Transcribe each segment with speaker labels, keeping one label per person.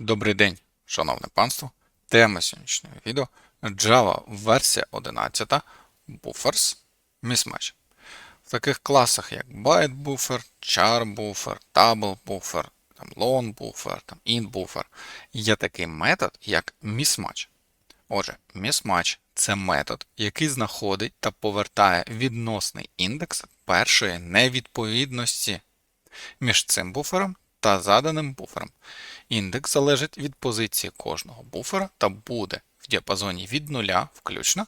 Speaker 1: Добрий день, шановне панство. Тема сьогоднішнього відео Java версія 11 Buffers Mismatch. В таких класах, як byte buffer, char buffer, double buffer, там long buffer, там int buffer, є такий метод, як mismatch. Отже, mismatch – це метод, який знаходить та повертає відносний індекс першої невідповідності між цим буфером та заданим буфером. Індекс залежить від позиції кожного буфера та буде в діапазоні від нуля включно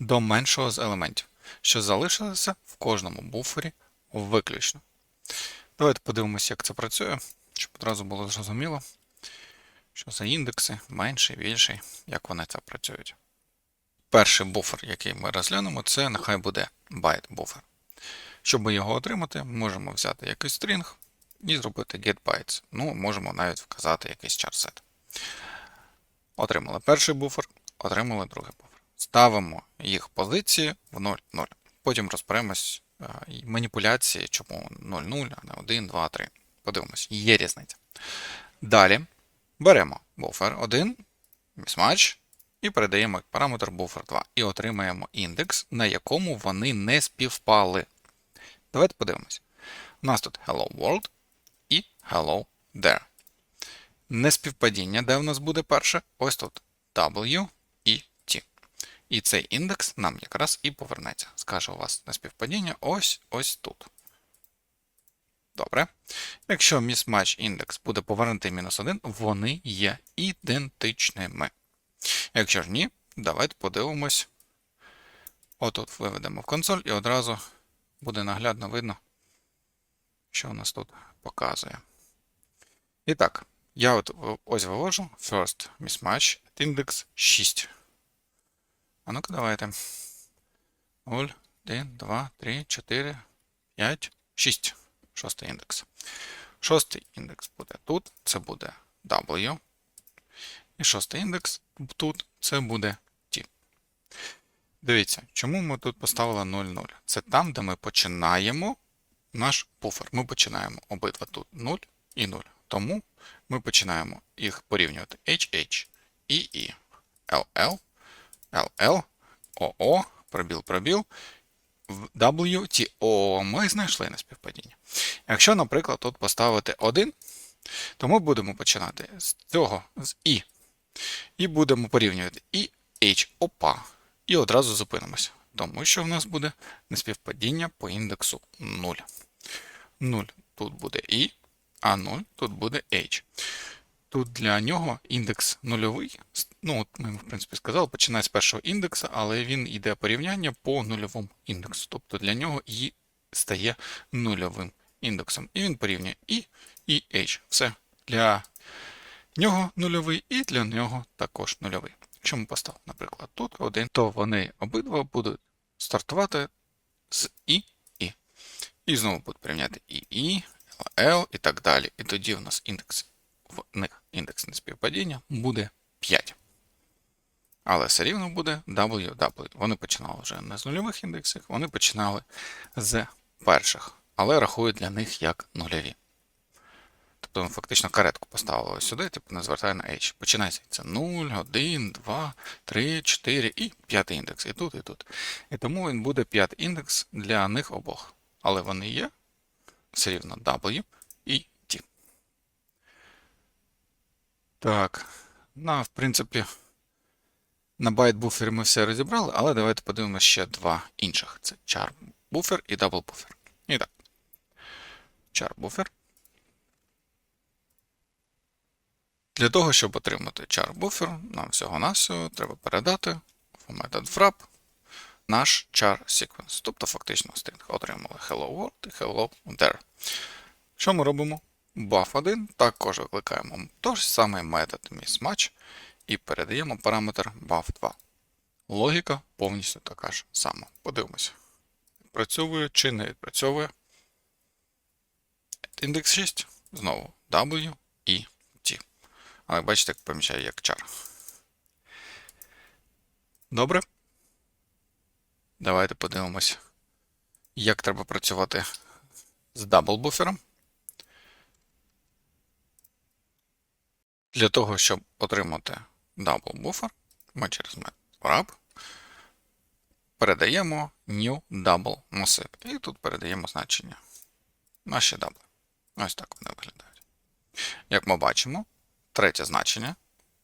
Speaker 1: до меншого з елементів, що залишилося в кожному буфері виключно. Давайте подивимося, як це працює, щоб одразу було зрозуміло, що за індекси менший, більший, як вони це працюють. Перший буфер, який ми розглянемо, це нехай буде byte буфер. Щоб його отримати, можемо взяти якийсь стрінг і зробити getBytes. Ну, можемо навіть вказати якийсь char-set. Отримали перший буфер, отримали другий буфер. Ставимо їх позиції в 0, 0. Потім розберемось е, маніпуляції, чому 0, 0, а не 1, 2, 3. Подивимось, є різниця. Далі беремо буфер 1, mismatch, і передаємо як параметр buffer 2. І отримаємо індекс, на якому вони не співпали. Давайте подивимось. У нас тут Hello World і Hello There. Неспівпадіння, де в нас буде перше? Ось тут W і T. І цей індекс нам якраз і повернеться. Скаже у вас неспівпадіння ось ось тут. Добре. Якщо mismatch індекс буде повернутий мінус 1, вони є ідентичними. Якщо ж ні, давайте подивимось. Отут виведемо в консоль і одразу буде наглядно видно, що у нас тут показує. І так, я от ось вивожу first mismatch index 6. А ну-ка, давайте. 0, 1, 2, 3, 4, 5, 6. Шостий індекс. Шостий індекс буде тут, це буде W. І шостий індекс тут це буде T. Дивіться, чому ми тут поставили 0,0? Це там, де ми починаємо наш буфер. Ми починаємо обидва тут 0 і 0. Тому ми починаємо їх порівнювати HH, EE, LL, LL, OO, пробіл, пробіл, W, T, O. Ми знайшли неспівпадіння. Якщо, наприклад, тут поставити 1, то ми будемо починати з цього, з І. І будемо порівнювати і H, опа. І одразу зупинимося. Тому що в нас буде неспівпадіння по індексу 0. 0 тут буде І, а 0 тут буде H. Тут для нього індекс нульовий. Ну, от ми, в принципі, сказали, починає з першого індекса, але він йде порівняння по нульовому індексу. Тобто для нього І стає нульовим індексом. І він порівнює І і H. Все. Для нього нульовий і для нього також нульовий. Якщо ми поставимо, наприклад, тут один, то вони обидва будуть стартувати з І, І. І знову будуть порівняти І, І, L і так далі. І тоді в нас індекс в них індекс неспівпадіння буде 5. Але все рівно буде W, W. Вони починали вже не з нульових індексів, вони починали з перших, але рахують для них як нульові. Тобто фактично каретку поставили сюди, типу не звертає на H. Починається це 0, 1, 2, 3, 4 і п'ятий індекс. І тут, і тут. І тому він буде п'ятий індекс для них обох. Але вони є все рівно W і T. Так. Ну, в принципі, на байт буфері ми все розібрали, але давайте подивимося ще два інших: це char буфер і double буфер. І так. Char буфер. Для того, щоб отримати char буфер, нам всього-навсього треба передати в метод wrap наш char sequence. Тобто, фактично, стрінг отримали hello world і hello there. Що ми робимо? buff1 також викликаємо той ж самий метод mismatch і передаємо параметр buff2. Логіка повністю така ж сама. Подивимося. Відпрацьовує чи не відпрацьовує. Індекс 6. Знову W. Але бачите, як помічає як char. Добре. Давайте подивимось, як треба працювати з дабл буфером. Для того, щоб отримати buffer, ми через метод wrap передаємо new double масив. І тут передаємо значення наші дабли. Ось так вони виглядають. Як ми бачимо, третє значення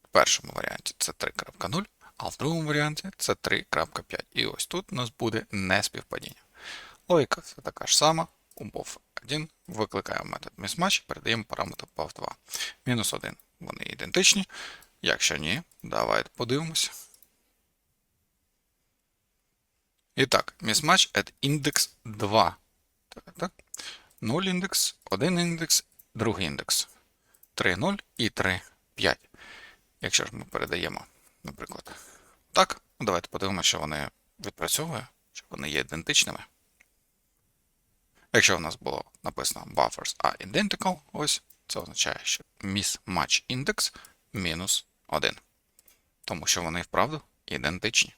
Speaker 1: в першому варіанті це 3.0, а в другому варіанті це 3.5. І ось тут у нас буде неспівпадіння. Логіка все така ж сама. У buff1 викликаємо метод mismatch передаємо параметр buff2. Мінус 1. Вони ідентичні. Якщо ні, давайте подивимося. І так, mismatch at index 2. Так, так. 0 індекс, 1 індекс, другий індекс. 3, 0 і 3, 5. Якщо ж ми передаємо, наприклад, так, ну, давайте подивимося, що вони відпрацьовує, що вони є ідентичними. Якщо у нас було написано buffers are identical, ось це означає, що mismatch index мінус 1. Тому що вони вправду ідентичні.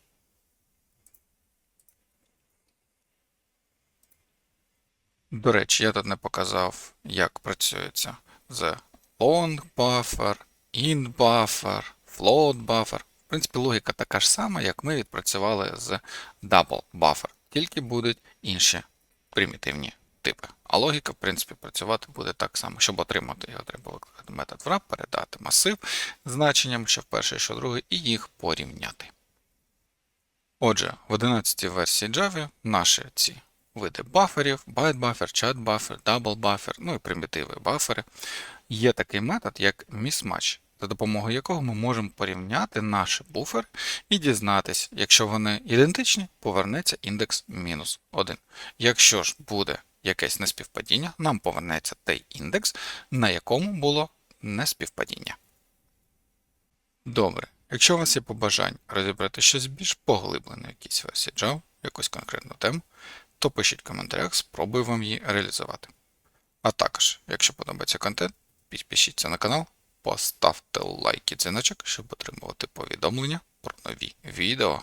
Speaker 1: До речі, я тут не показав, як працюється з long buffer, int buffer, float buffer. В принципі, логіка така ж сама, як ми відпрацювали з double buffer, тільки будуть інші примітивні типи. А логіка, в принципі, працювати буде так само. Щоб отримати його, треба викликати метод wrap, передати масив з значенням, що перший, що другий, і їх порівняти. Отже, в 11 версії Java наші ці види баферів, buffer, double buffer, ну і примітиви бафери. Є такий метод, як mismatch, за допомогою якого ми можемо порівняти наші буфери і дізнатись, якщо вони ідентичні, повернеться індекс мінус 1. Якщо ж буде якесь неспівпадіння, нам повернеться той індекс, на якому було неспівпадіння. Добре. Якщо у вас є побажання розібрати щось більш поглиблене в якійсь версії Java, якусь конкретну тему, то пишіть в коментарях, спробую вам її реалізувати. А також, якщо подобається контент, підпишіться на канал, поставте лайк і дзвіночок, щоб отримувати повідомлення про нові відео.